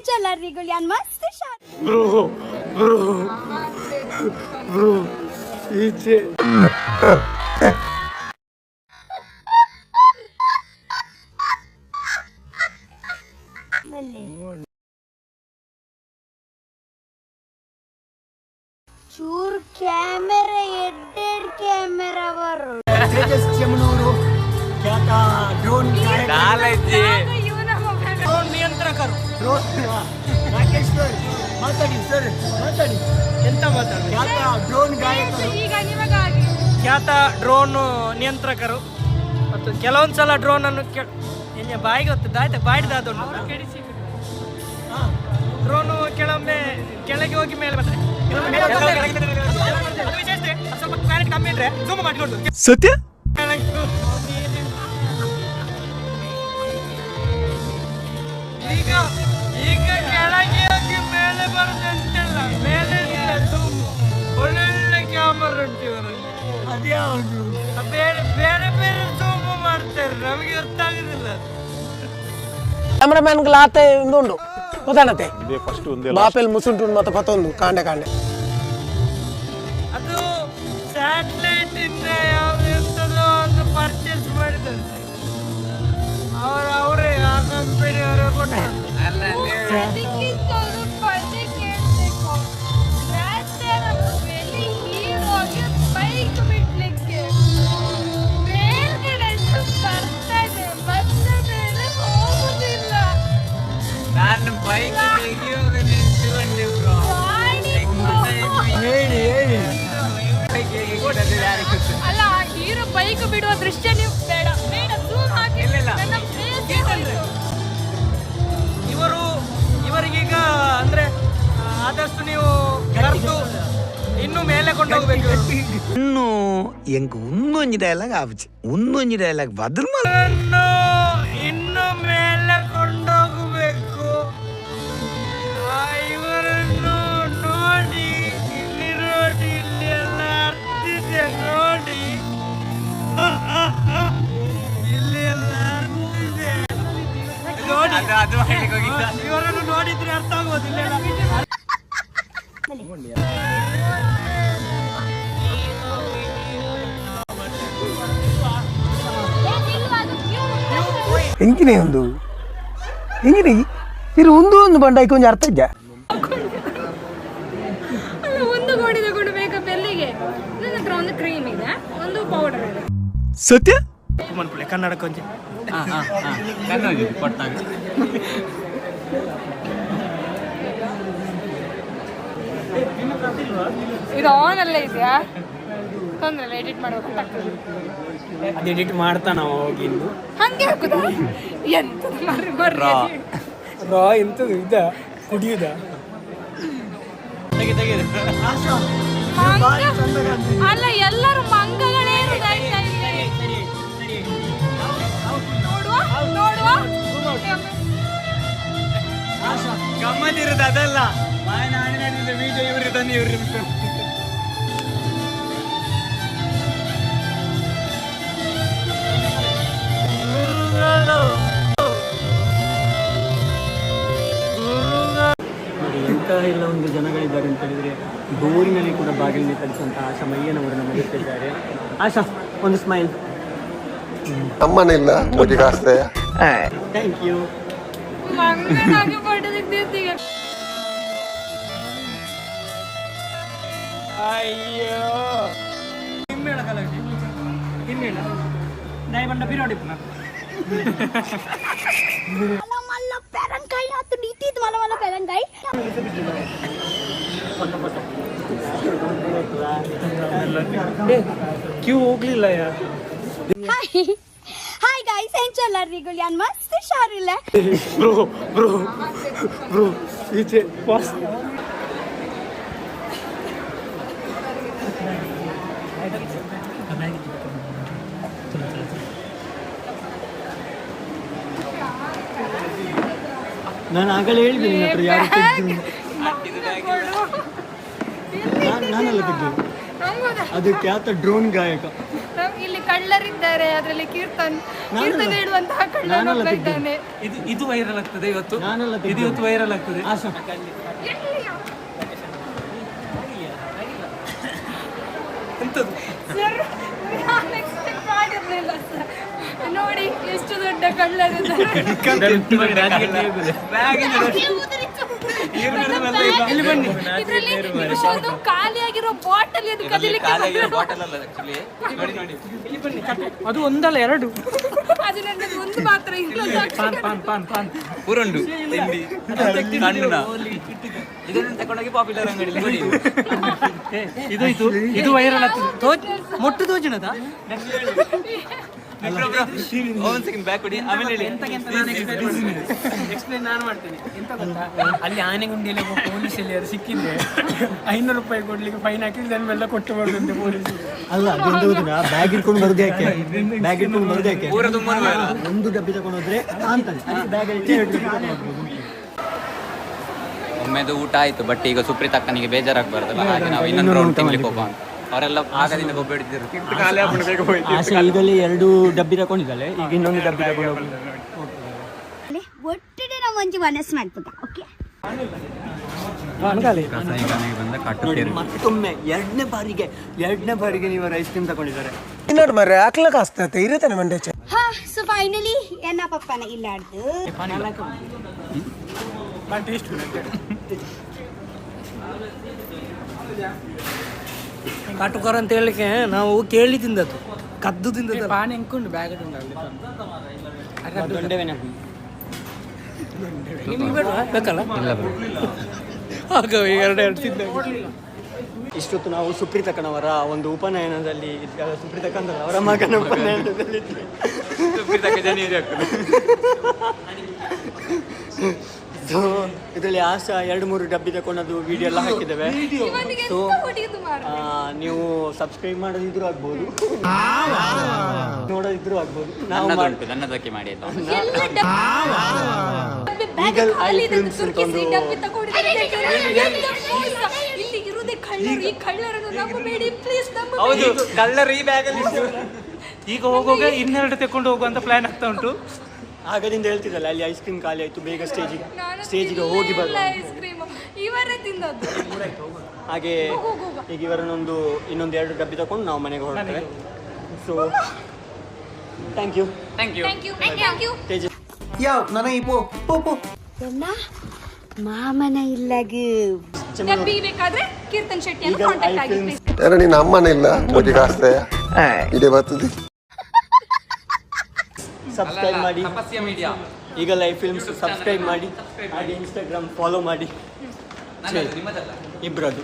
नहीं चल रही गुलियान चूर कैमरे एडेड कैमरा वर तेजस चमनोरो क्या था? ड्रोन डाल दिए ड्रोन नियंत्रण करो। ರಾಕೇಶ್ ಸರ್ ಮಾತಾಡಿ ಸರ್ ಮಾತಾಡಿ. ಎಂತ ಮಾತಾಡಿ ಖ್ಯಾತ ಡ್ರೋನ್ ಗಾಯಕರು. ಖ್ಯಾತ ಡ್ರೋನ್ ನಿಯಂತ್ರಕರು. ಮತ್ತು ಕೆಲವೊಂದು ಸಲ ಡ್ರೋನ್ ಅನ್ನು ಕೆ ಎಣ್ಣೆ ಬಾಯಿಗೆ ಹೊತ್ತು ಆಯ್ತಾ? ಬಾಯಿಡ್ದ ಅದನ್ನು ಡ್ರೋನು ಕೆಲವೊಮ್ಮೆ ಕೆಳಗೆ ಹೋಗಿ ಮೇಲೆ ಬರ್ತದೆ. ಕೆಲವೊಮ್ಮೆ ಕ್ಯಾಮರಾಮ್ಯಾನ್ಗೆ ಲಾತೆ ಉಂಡು ಗೊತ್ತಾಡತ್ತೆ ಬಾಪೆಲ್ ಮುಸುಂಟು ಮತ್ತೆ ಪತ್ತೊಂದು ಕಾಂಡೆ ಕಾಂಡೆ. ಅದು ಸ್ಯಾಟಲೈಟ್ ಇಂದ ಯಾವ್ದು ಇರ್ತದೋ ಅದು ಪರ್ಚೇಸ್ ಮಾಡಿದ್ದಾರೆ. ಅವರು ಅವರೇ ಆ ಕಂಪನಿ ಕಂಪನಿಯವರೇ ಕೊಟ್ಟ ಇನ್ನು ಮೇಲೆ ಕೊಂಡೋಗ್ಬೇಕು ಇವ್ರು. ಇನ್ನು ಎಂಕ್ ಒಂದೊಂಜಿ ಡೈಲಾಗ್ ಆಪುಜಿ ಒಂದೊಂಜಿ ಡೈಲಾಗ್ ಬದಲ್ ಮಾಡ ಇನ್ನು ಇನ್ನು ಮೇಲೆ ಕೊಂಡೋಗಬೇಕು ಆ, ಇವರನ್ನು ನೋಡಿ ಇಲ್ಲಿ ನೋಡಿ ಇಲ್ಲಿ ಎಲ್ಲ ಅರ್ತಿದೆ ನೋಡಿ ಇಲ್ಲಿ ಎಲ್ಲ ಅರ್ತಿದೆ ನೋಡಿ ಇವರನ್ನು ನೋಡಿದ್ರೆ ಅರ್ಥ ಆಗೋದಿಲ್ಲ ಎಂಕಿನೇ ಒಂದು? ಎಂಗಿನಿ ಇರು ಒಂದು ಒಂದು ಬಂಡ ಕೊಂಚ ಅರ್ಥ ಇದ್ದ ಒಂದು ಗೋಡಿ ತಗೊಂಡು ಮೇಕಪ್ ಎಲ್ಲಿಗೆ? ನನ್ನ ಹತ್ರ ಒಂದು ಕ್ರೀಮ್ ಇದೆ ಒಂದು ಪೌಡರ್ ಇದೆ. ಸತ್ಯ? ಮನ್ಪುಳೆ ಕನ್ನಡ ಕೊಂಚ ಇದು ಆನ್ ಅಲ್ಲೇ ಇದೆಯಾ? ತೊಂದ್ರೆ ಎಡಿಟ್ ಮಾಡ್ಬೇಕು ಆಗ್ತದೆ. ಅದು ಎಡಿಟ್ ಮಾಡ್ತಾನ ಹೋಗಿ ಹಂಗೆ ಹಾಕುದ? ಎಂತ ಬರ್ರಿ ರಾ ಎಂತದು ಇದ ಕುಡಿಯುದ? ತೆಗಿ ತೆಗಿ. ಮಂಗ? ಅಲ್ಲ ಎಲ್ಲರೂ ಮಂಗಗಳೇ. ನೋಡುವ ನೋಡುವ. ಗಮ್ಮತ್ತಿರೋದು ಅದಲ್ಲ. ಮಾಯನ ಆಣಿನ ವಿಡಿಯೋ ಇವ್ರಿಗೆ ತಂದು ಇವ್ರಿಗೆ ಬೋರಿನಲ್ಲಿ ಕೂಡ ಬಾಗಿಲು ನಿಂತರಿಸುವಂಥ ಆಶಾ ಮಯ್ಯನವರು ನಮ್ಮ ಜೊತೆದ್ದಾರೆ ಆಶಾ ಒಂದು ಸ್ಮೈಲ್ ನಮ್ಮನಿಲ್ಲ ಮುಜಿಗಾಸ್ತೆ ಥ್ಯಾಂಕ್ ಯು ಅಯ್ಯೋ ಹಿಮ್ಮೇಳ ಕಲಾಟಿ ಹಿಮ್ಮೇಳ ದಯಬಂಡ ಬಿರೋಡಿಪ್ಪ ಮಲ್ಲ ಪೆರಂಕಾಯಿ ಹತ್ತು ನೀತಿದ್ ಮಲ ಮಲ್ಲ ಪೆರಂಕಾಯಿ ಕ್ಯೂ ಹೋಗ್ಲಿಲ್ಲ ಯಾರ್ ಹಾಯ್ ಗಾಯ್ಸ್ ಹೆಂಚು ಎಲ್ಲರಿಗೂ ಯಾನ್ ಮಸ್ತ್ ಹುಷಾರಿಲ್ಲ. ಬ್ರೋ ಬ್ರೋ ಬ್ರೋ ಈಚೆ ಪಾಸ್ ನಾನು ಆಗಲೇ ಹೇಳಿದ್ದೀನಿ ಹತ್ರ ಯಾರು ತೆಗ್ದು ನಾನ್- ನಾನಲ್ಲ ತೆಗ್ದು ಅದು ಖ್ಯಾತ ಡ್ರೋನ್ ಗಾಯಕ ಇಲ್ಲಿ ಕಳ್ಳರಿದ್ದಾರೆ ಅದರಲ್ಲಿ ಕೀರ್ತನ್ ಕೀರ್ತನ್ ಹೇಳುವಂತಹ ಕಳ್ಳನೊಬ್ಬ ಇದ್ದಾನೆ. ಇದು ಇದು ವೈರಲ್ ಆಗ್ತದೆ ಇವತ್ತು? ಇದು ಇವತ್ತು ವೈರಲ್ ಆಗ್ತದೆ? ಆಶಾ. ಎಂತದು? ಸರ್ ನಾನು ಎಕ್ಸ್ಪೆಕ್ಟ್ ಮಾಡಿರ್ಲಿಲ್ಲ ಸರ್. ನೋಡಿ ಎಷ್ಟು ದೊಡ್ಡ ಕಳ್ಳರಿದ್ದಾರೆ. ಇದರಲ್ಲಿ ಒಂದು ಖಾಲಿಯಾಗಿರೋ ಬಾಟಲ್ ಅದು ಕದಿಲಿಕ್ಕೆ ಅದು ಒಂದಲ್ಲ ಎರಡು. ಅದು ನನ್ನದು ಒಂದು ಮಾತ್ರ ಇಲ್ಲ ಪಾನ್ ಪಾನ್ ಪಾನ್ ಪಾನ್. ಪೂರೊಂಡು ತಿಂಡಿ ಕಣ್ಣ ಇದನ್ನು ತಕೊಂಡೋಗಿ ಪಾಪ್ಯುಲರ್ ಅಂಗಡಿಯಲ್ಲಿ ನೋಡಿ ಇದು ಇದು ಇದು ವೈರಲ್ ಆಗ್ತದೆ. ಮೊಟ್ಟು ತೋಜಿನದ? ಒಂದು ಸೆಕೆಂಡ್ ಬ್ಯಾಕ್ ಕೊಡಿ. ಆಮೇಲೆ ಹೇಳಿ. ಎಕ್ಸ್ಪ್ಲೇನ್ ನಾನು ಮಾಡ್ತೇನೆ. ಎಂತ ಗೊತ್ತಾ? ಅಲ್ಲಿ ಆನೆಗುಂಡಿಯಲ್ಲಿ ಒಬ್ಬ ಪೊಲೀಸ್ ಅಲ್ಲಿ ಸಿಕ್ಕಿದ್ರೆ ಐನೂರು ರೂಪಾಯಿ ಕೊಡ್ಲಿಕ್ಕೆ ಫೈನ್ ಹಾಕಿ ಇದನ್ನೆಲ್ಲ ಕೊಟ್ಟು ಬರ್ತಂತೆ ಪೊಲೀಸ್ ಅಲ್ಲ ಅದೊಂದು ಬ್ಯಾಗ್ ಇಟ್ಕೊಂಡು ಬರುದು ಯಾಕೆ? ಬ್ಯಾಗ್ ಇಟ್ಕೊಂಡು ಬರುದು ಯಾಕೆ? ತುಂಬ ಒಂದು ಡಬ್ಬಿ ತಗೊಂಡು ಹೋದ್ರೆ ಅಂತಾನೆ ಬ್ಯಾಗ್. ಒಮ್ಮೆದು ಊಟ ಆಯ್ತು ಬಟ್ ಈಗ ಸುಪ್ರೀತ್ ಅಕ್ಕನಿಗೆ ಬೇಜಾರಾಗಬಾರ್ದಲ್ಲ ಹಾಗೆ ನಾವು ಇನ್ನೊಂದು ರೌಂಡ್ ತಿನ್ಲಿಕ್ಕೆ ಹೋಗೋಣ ಅವರೆಲ್ಲ ಆಗದಿಂದ ಗೊಬ್ಬ ಹಿಡಿದಿರು ಆಶಾ ಈಗಲೇ ಎರಡು ಡಬ್ಬಿ ತಗೊಂಡಿದ್ದಾಳೆ ಈಗ ಇನ್ನೊಂದು ಡಬ್ಬಿ ತಗೊಂಡು. ಒಟ್ಟಿಗೆ ನಾವು ಒಂಜಿ ಮನಸ್ಸು ಮಾಡ್ಬಿಟ್ಟ ಓಕೆ ಮತ್ತೊಮ್ಮೆ ಎರಡನೇ ಬಾರಿಗೆ ಎರಡನೇ ಬಾರಿಗೆ ನೀವು ಐಸ್ ಕ್ರೀಮ್ ತಗೊಂಡಿದ್ದಾರೆ. ಇನ್ನೊಂದು ಮರ ಹಾಕ್ಲಕ್ಕ ಆಗ್ತದೆ ಇರುತ್ತಾನೆ ಮಂಡೇಚೆ ಹಾ ಸೊ ಫೈನಲಿ ಎನ್ನ ಪಪ್ಪನ ಇಲ್ಲಾಡ್ದು ಕಾಟುಕಾರ ಅಂತ ಹೇಳಲಿಕ್ಕೆ ನಾವು ಕೇಳಿ ತಿಂದದ್ದು ಕದ್ದು ತಿಂದದ್ದು ಪಾನಿ ಎಂಕೊಂಡು ಬ್ಯಾಗ್ ದೊಡ್ಡವೆ ನೆನಪು. ನಿಮಗೆ ಬೇಡ? ಬೇಕಲ್ಲ? ಆಗ ಎರಡು ಎರಡು ತಿಂದ ಇಷ್ಟೊತ್ತು ನಾವು ಸುಪ್ರೀತ ಕಣವರ ಒಂದು ಉಪನಯನದಲ್ಲಿ ಸುಪ್ರೀತ ಅಕ್ಕಂದ್ರ ಅವರ ಮಗನ ಉಪನಯನದಲ್ಲಿ ಆಗ್ತದೆ So, ಇದರಲ್ಲಿ ಆಶಾ ಎರಡು ಮೂರು ಡಬ್ಬಿ ತಗೊಂಡದ್ದು ವಿಡಿಯೋ ಎಲ್ಲ ಹಾಕಿದ್ದೇವೆ. ಸೊ ನೀವು ಸಬ್ಸ್ಕ್ರೈಬ್ ಮಾಡೋದಿದ್ರು ಆಗ್ಬೋದು. ನೋಡೋದಿದ್ರು ಆಗ್ಬೋದು. ನಾವು ನನ್ನದುಂಟು ನನ್ನದಕ್ಕೆ ಮಾಡಿ ಹೌದು ಕಳ್ಳರ್ ಈ ಬ್ಯಾಗ್ ಅಲ್ಲಿ ಈಗ ಹೋಗುವಾಗ ಇನ್ನೆರಡು ತಕೊಂಡು ಹೋಗುವಂತ ಪ್ಲಾನ್ ಆಗ್ತಾ ಉಂಟು. ಆಗದಿಂದ ಹೇಳ್ತಿದ್ದಲ್ಲ ಅಲ್ಲಿ ಐಸ್ ಕ್ರೀಮ್ ಖಾಲಿ ಆಯ್ತು ಬೇಗ ಸ್ಟೇಜಿಗೆ ಸ್ಟೇಜಿಗೆ ಹೋಗಿ ಬರುವ ಐಸ್ ಕ್ರೀಮ್ ಇವರೇ ತಿಂದದ್ದು. ಹಾಗೆ ಈಗ ಇವರನ್ನೊಂದು ಇನ್ನೊಂದು ಎರಡು ಡಬ್ಬಿ ತಗೊಂಡು ನಾವು ಮನೆಗೆ ಹೊರಡ್ತೇವೆ. So thank you thank you thank you thank you Tejas ಯಾವ ನನಗೆ ಪೋ ಪೋ ಪೋ. ಎನ್ನ ಮಾಮನ ಇಲ್ಲ ಡಬ್ಬಿ ಬೇಕಾದ್ರೆ ಕೀರ್ತನ್ ಶೆಟ್ಟಿ ಈಗ ಕಾಂಟ್ಯಾಕ್ಟ್ ಆಗಿ. ಯಾರ ನಿನ್ನ ಅಮ್ಮನ ಇಲ್ಲ ಮೋಟಿ ಕಾಸ್ತೆ ಇದೇ ಬರ್ತದೆ. ಸಬ್ಸ್ಕ್ರೈಬ್ ಮಾಡಿ. ತಪಸ್ಯ ಮೀಡಿಯಾ ಈಗ ಲೈವ್ ಫಿಲ್ಮ್ಸ್ ಸಬ್ಸ್ಕ್ರೈಬ್ ಮಾಡಿ. ಹಾಗೆ ಇನ್ಸ್ಟಾಗ್ರಾಮ್ ಫಾಲೋ ಮಾಡಿ. ಇಬ್ಬರದು